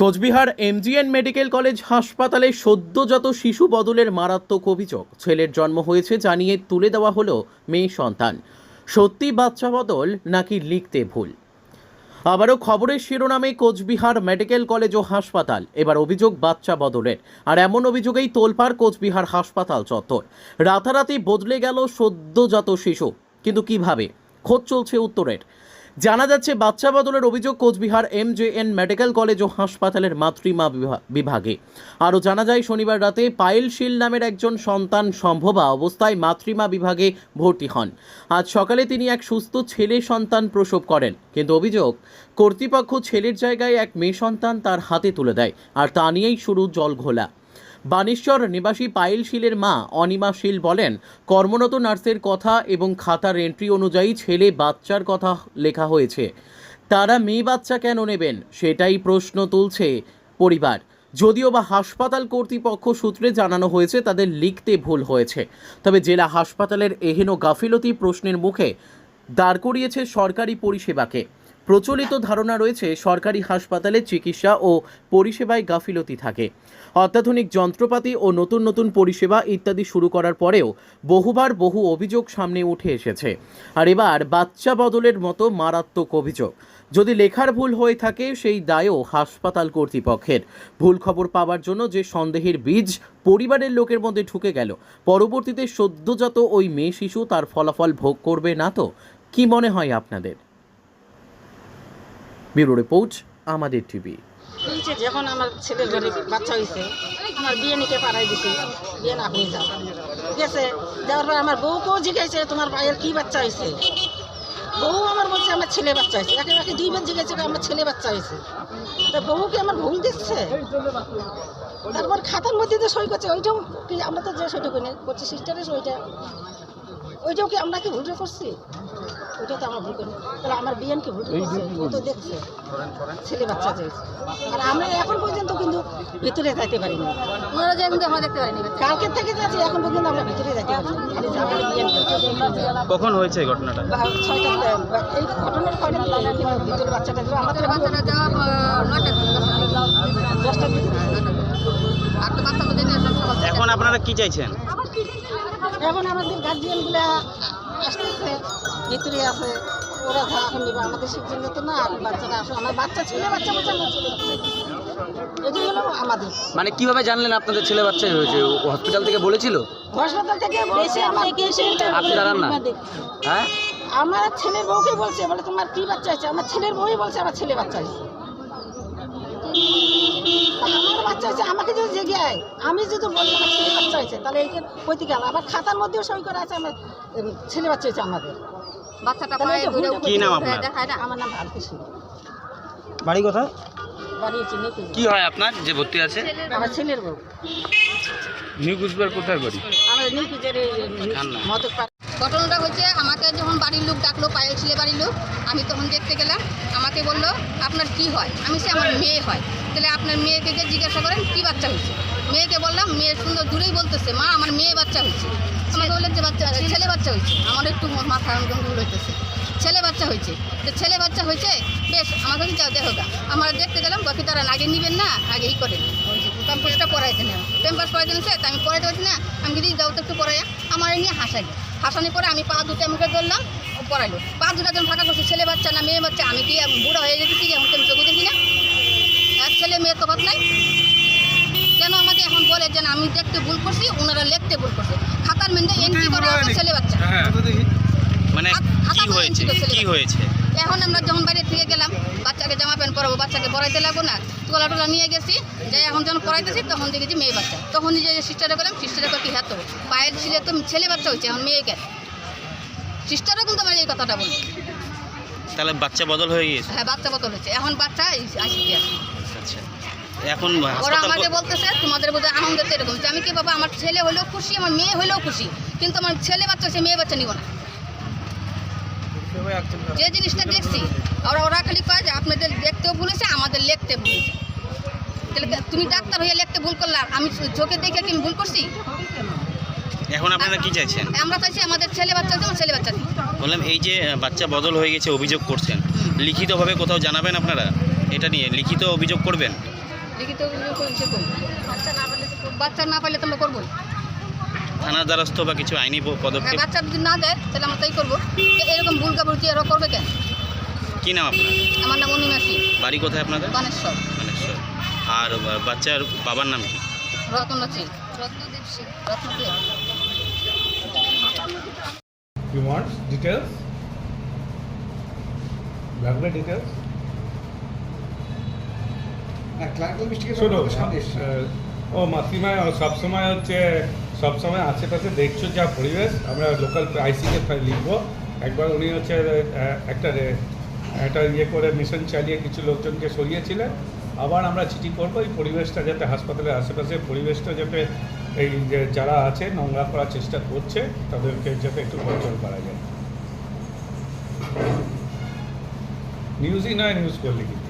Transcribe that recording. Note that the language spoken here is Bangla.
কোচবিহার এমজিএন মেডিকেল কলেজ হাসপাতালে সদ্যজাত শিশু বদলের মারাত্মক অভিযোগ। ছেলের জন্ম হয়েছে জানিয়ে তুলে দেওয়া হলো মেয়ে সন্তান। সত্যি বাচ্চা বদল নাকি লিখতে ভুল? আবারও খবরের শিরোনামে কোচবিহার মেডিকেল কলেজ ও হাসপাতাল। এবার অভিযোগ বাচ্চা বদলের। আর এমন অভিযোগেই তোলপাড় কোচবিহার হাসপাতাল চত্বর। রাতারাতি বদলে গেল সদ্যজাত শিশু। কিন্তু কীভাবে? খোঁজ চলছে উত্তরের। জানা যাচ্ছে বাচ্চা বদলের অভিযোগ কোচবিহার এমজেএন মেডিকেল কলেজ ও হাসপাতালের মাতৃমা বিভা- বিভাগে। আরও জানা যায়, শনিবার রাতে পায়েল শীল নামের একজন সন্তান সম্ভবা অবস্থায় মাতৃমা বিভাগে ভর্তি হন। আজ সকালে তিনি এক সুস্থ ছেলে সন্তান প্রসব করেন। কিন্তু অভিযোগ, কর্তৃপক্ষ ছেলের জায়গায় এক মেয়ে সন্তান তার হাতে তুলে দেয়, আর তা নিয়েই শুরু জল ঘোলা। বানেশ্বর নিবাসী পায়েল শীলের মা অনিমা শীল বলেন, কর্মরত নার্সের কথা এবং খাতার এন্ট্রি অনুযায়ী ছেলে বাচ্চার কথা লেখা হয়েছে। তারা মেয়ে বাচ্চা কেন নেবেন? সেটাই প্রশ্ন তুলছে পরিবার। যদিও বা হাসপাতাল কর্তৃপক্ষ সূত্রে জানানো হয়েছে, তাদের লিখতে ভুল হয়েছে। তবে জেলা হাসপাতালের এহেন গাফিলতি প্রশ্নের মুখে দাঁড় করিয়েছে সরকারি পরিষেবাকে। প্রচলিত ধারণা রয়েছে, সরকারি হাসপাতালে চিকিৎসা ও পরিষেবায় গাফিলতি থাকে। অত্যাধুনিক যন্ত্রপাতি ও নতুন নতুন পরিষেবা ইত্যাদি শুরু করার পরেও বহুবার বহু অভিযোগ সামনে উঠে এসেছে। আর এবার বাচ্চা বদলের মতো মারাত্মক অভিযোগ। যদি লেখার ভুল হয়ে থাকে, সেই দায়ও হাসপাতাল কর্তৃপক্ষের। ভুল খবর পাওয়ার জন্য যে সন্দেহের বীজ পরিবারের লোকের মধ্যে ঢুকে গেল, পরবর্তীতে সদ্যজাত ওই মেয়ে শিশু তার ফলাফল ভোগ করবে না তো? কি মনে হয় আপনাদের? ব্যুরো রিপোর্ট, আমাদের টিভি। বলছে যখন আমার ছেলের ঘরে বাচ্চা হয়েছে আমার বিয়ে নিতে পারাই দিছে বিয়ে না হয়ে যাও গেছে যাওয়ার পর আমার বউকেও জিজ্ঞাসা, তোমার ভাইয়ের কি বাচ্চা হয়েছে বউ আমার বলছে, আমার ছেলে বাচ্চা হয়েছে একে একে দুইবার জিজ্ঞাসা করে, আমার ছেলে বাচ্চা হয়েছে তা বউকে আমার ভুল দিচ্ছে। তারপর খাতার মধ্যে যে সই করছে, ওইটাও কি আমরা তো যে সইটা করছি সিস্টারের সইটা, ওইটাও কি আমরা কি ভুলটা করছি? ওইটা তো আমরা ভুল করি তাহলে আমার বিয়ানকে ভুল করছে? ও তো দেখছে। ছেলে বাচ্চা হয়েছে। আর আমরা এখন পর্যন্ত কিন্তু ভিতরে যাইতে পারিনি। ওনারা যে কিন্তু আমরা দেখতে পারিনি। কালকে থেকে যাচ্ছি এখন পর্যন্ত আমরা ভিতরে যাইতে পারি খালি যাব বিয়ানকে কখন হয়েছে ঘটনাটা? ছয়টা এই ঘটনার কয়টা ভিতরে বাচ্চাটা ছিল আমাদের বাচ্চাটা যাওয়া নয়টা দশটার দিকে। এখন আপনারা কি চাইছেন? এখন আমাদের গার্জিয়ানগুলো আসতেছে ভিতরে আছে ওরা যা এখন নেবে আমাদের সিদ্ধান্ত তো না আর বাচ্চারা আসো আমার বাচ্চা ছেলে বাচ্চা বাচ্চা হলো আমাদের। মানে কীভাবে জানলেন আপনাদের ছেলে বাচ্চা হয়েছে হসপিটাল থেকে বলেছিল? হাসপাতাল থেকে বলছে আমাকে আপনি দাঁড়ান না। হ্যাঁ? আমার ছেলের বউকে বলছে বলে তোমার কি বাচ্চা হয়েছে? আমার ছেলের বউই বলছে আমার ছেলে বাচ্চা হয়েছে। হয়েছে আমাকে যদি জেগে আয় আমি যদি বলি আমার ছেলে বাচ্চা হয়েছে তাহলে এই কইতে গেল আবার খাতার মধ্যেও সই করা আছে আমার ছেলে বাচ্চা হয়েছে আমাদের। বাচ্চাটা কি নাম আপনার? আমার নাম ভারতী সিং। বাড়ি কোথায়? বাড়ি চিনি কি হয় আপনার? যে ভর্তি আছে? আমার ছেলের বউ। নিউ কুচবিহার কোথায় বাড়ি। মদক ঘটনাটা হচ্ছে আমাকে যখন বাড়ির লোক ডাকলো, পায়েল ছেলে বাড়ির লোক, আমি তখন দেখতে গেলাম, আমাকে বলল, আপনার কি হয়? আমি সে আমার মেয়ে হয়। তাহলে আপনার মেয়েকে গিয়ে জিজ্ঞাসা করেন, কি বাচ্চা হয়েছে? মেয়েকে বললাম, মেয়ে সুন্দর দূরেই বলতেছে, মা, আমার মেয়ে বাচ্চা হয়েছে। আমাকে বললেন যে, বাচ্চা ছেলে বাচ্চা হয়েছে। আমার একটু মাথা গন্ডগোল হইতেছে ছেলে বাচ্চা হয়েছে? তো ছেলে বাচ্চা হয়েছে? বেশ, আমাকে যাও, দেখো। আমরা দেখতে গেলাম, বাকি তারা আগে নিবেন না, আগে ই করেন। প্যাম্পাসটা পড়াইতে না প্যাম্পাস পড়াইতে তা আমি পড়াইতে পারছি না। আমি যদি যাও তো একটু পড়াইয়া, আমার নিয়ে হাসাইলো হাসানি পরে আমি পা দুটো মুখে ধরলাম ও পড়াইলো পা দুটা যখন ফাঁকা করছি ছেলে বাচ্চা না মেয়ে বাচ্চা আমি কি বুড়ো হয়ে যেতেছি কি এখন তো আমি চোখে দেখি না? এক ছেলে মেয়ের ভাত নাই। কেন আমাকে এখন বলে যে আমি দেখতে ভুল করছি ওনারা লিখতে ভুল করছে। খাতার মেন্দে এন্ট্রি করা আছে ছেলে বাচ্চা। মানে কি হয়েছে? ছিল কি ছেলে। হয়েছে? এখন আমরা যখন বাইরে থেকে গেলাম বাচ্চাকে জামা প্যান্ট পরাবো বাচ্চাকে পড়াইতে লাগবো না। তোলা টোলা নিয়ে গেছি যাই এখন যখন পড়াইতেছি তখন দেখেছি মেয়ে বাচ্চা। তখন নিজে সিস্টারে বললাম সিস্টারে কি হাত পায়ের ছিলে তো ছেলে বাচ্চা হয়েছে এখন মেয়েকে। সিস্টারও কিন্তু আমার এই কথাটা বলছে তাহলে বাচ্চা বদল হয়ে গিয়েছে? হ্যাঁ বাচ্চা বদল হয়েছে। এখন বাচ্চা আসি আচ্ছা এখন ওরা আমাকে বলতেছে তোমাদের বোধহয় আনন্দ এরকম। আমি কি বাবা আমার ছেলে হলেও খুশি আমার মেয়ে হলেও খুশি। কিন্তু আমার ছেলে বাচ্চা হচ্ছে মেয়ে বাচ্চা নিব না। যে জিনিসটা দেখছি ওরা ওরা খালি কয় যে আপনাদের দেখতেও ভুলেছে আমাদের লিখতে ভুলেছে তাহলে তুমি ডাক্তার হয়ে লিখতে ভুল করলে আর আমি চোখে দেখে কি ভুল করছি? এখন আপনারা কি চাইছেন? আমরা চাইছি আমাদের ছেলে বাচ্চা হচ্ছে ছেলে বাচ্চা বললাম এই যে বাচ্চা বদল হয়ে গেছে অভিযোগ করছেন লিখিতভাবে কোথাও জানাবেন আপনারা? এটা নিয়ে লিখিত অভিযোগ করবেন? লিখিত অভিযোগ করে সে করব বাচ্চা না পাইলে বাচ্চা না পাইলে তো আমরা করবোই। থানার দ্বারস্থ বা কিছু আইনি হ্যাঁ পদক্ষেপ? বাচ্চা যদি না দেয় তাহলে আমরা তাই করব। এরকম ভুল কাপড় কি আরও করবে কেন? কি নাম আপনার? আমার নাম অনিমাসি বাড়ি কোথায় আপনাদের? বানেশ্বর। মানেশ্বর আর বাচ্চার বাবার নাম কি? রত্নচি Ratnadeep Singh Ratnadeep. You want details? লাগবে details? শোনো ও মাসিমা সবসময় হচ্ছে সবসময় আশেপাশে দেখছ যা পরিবেশ, আমরা লোকাল আইসিকে লিখব। একবার উনি হচ্ছে একটা একটা ইয়ে করে মিশন চালিয়ে কিছু লোকজনকে সরিয়েছিলেন। আবার আমরা চিঠি করব, এই পরিবেশটা যাতে হাসপাতালের আশেপাশে পরিবেশটা যাতে এই যে যারা আছে, নোংরা করার চেষ্টা করছে, তাদেরকে যাতে একটু কন্ট্রোল করা যায়। নিউজই নয় নিউজ করলে কিন্তু